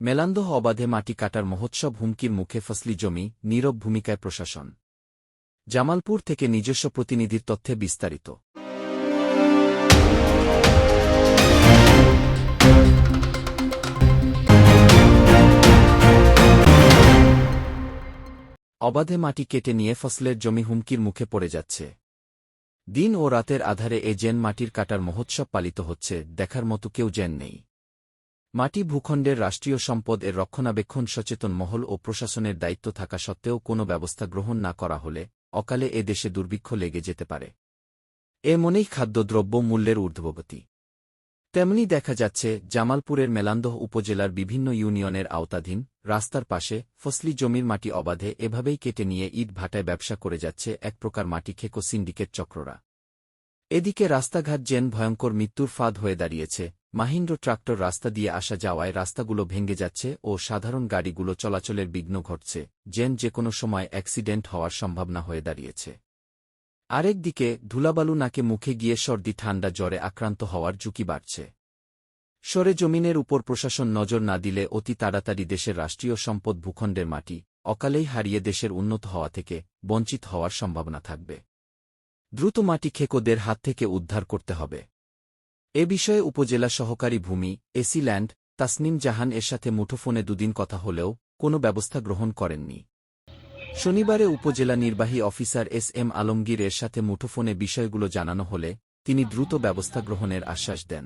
মেলান্দহ অবাধে মাটি কাটার মহোৎসব হুমকির মুখে ফসলি জমি, নীরব ভূমিকায় প্রশাসন। জামালপুর থেকে নিজস্ব প্রতিনিধির তথ্যে বিস্তারিত। অবাধে মাটি কেটে নিয়ে ফসলের জমি হুমকির মুখে পড়ে যাচ্ছে। দিন ও রাতের আধারে এ জেন মাটির কাটার মহোৎসব পালিত হচ্ছে, দেখার মতো কেউ জেন নেই। মাটি ভূখণ্ডের রাষ্ট্রীয় সম্পদ এর রক্ষণাবেক্ষণ সচেতন মহল ও প্রশাসনের দায়িত্ব থাকা সত্ত্বেও কোনো ব্যবস্থা গ্রহণ না করা হলে অকালে এ দেশে দুর্ভিক্ষ লেগে যেতে পারে। এ মনেই খাদ্যদ্রব্য মূল্যের ঊর্ধ্বগতি। তেমনি দেখা যাচ্ছে, জামালপুরের মেলান্দহ উপজেলার বিভিন্ন ইউনিয়নের আওতাধীন, রাস্তার পাশে ফসলি জমির মাটি অবাধে এভাবেই কেটে নিয়ে ইট ভাটায় ব্যবসা করে যাচ্ছে এক প্রকার মাটি খেকো সিন্ডিকেট চক্ররা। এদিকে রাস্তাঘাট জেন ভয়ঙ্কর মৃত্যুর ফাঁদ হয়ে দাঁড়িয়েছে। মাহিন্দ্র ট্রাক্টর রাস্তা দিয়ে আসা যাওয়ায় রাস্তাগুলো ভেঙে যাচ্ছে ও সাধারণ গাড়িগুলো চলাচলের বিঘ্ন ঘটছে জেন যে কোনো সময় অ্যাক্সিডেন্ট হওয়ার সম্ভাবনা হয়ে দাঁড়িয়েছে। আরেকদিকে ধুলাবালু নাকে মুখে গিয়ে সর্দি, ঠান্ডা, জ্বরে আক্রান্ত হওয়ার ঝুঁকি বাড়ছে। সরে জমিনের উপর প্রশাসন নজর না দিলে অতি তাড়াতাড়ি দেশের রাষ্ট্রীয় সম্পদ ভূখণ্ডের মাটি, অকালেই হারিয়ে দেশের উন্নত হওয়া থেকে বঞ্চিত হওয়ার সম্ভাবনা থাকবে। দ্রুত মাটি খেকোদের হাত থেকে উদ্ধার করতে হবে। এ বিষয়ে উপজেলা সহকারী ভূমি এসিল্যান্ড তাসনিম জাহান এর সাথে মুঠোফোনে দুদিন কথা হলেও কোনো ব্যবস্থা গ্রহণ করেননি। শনিবারে উপজেলা নির্বাহী অফিসার এস এম আলমগীর এর সাথে মুঠোফোনে বিষয়গুলো জানানো হলে তিনি দ্রুত ব্যবস্থা গ্রহণের আশ্বাস দেন।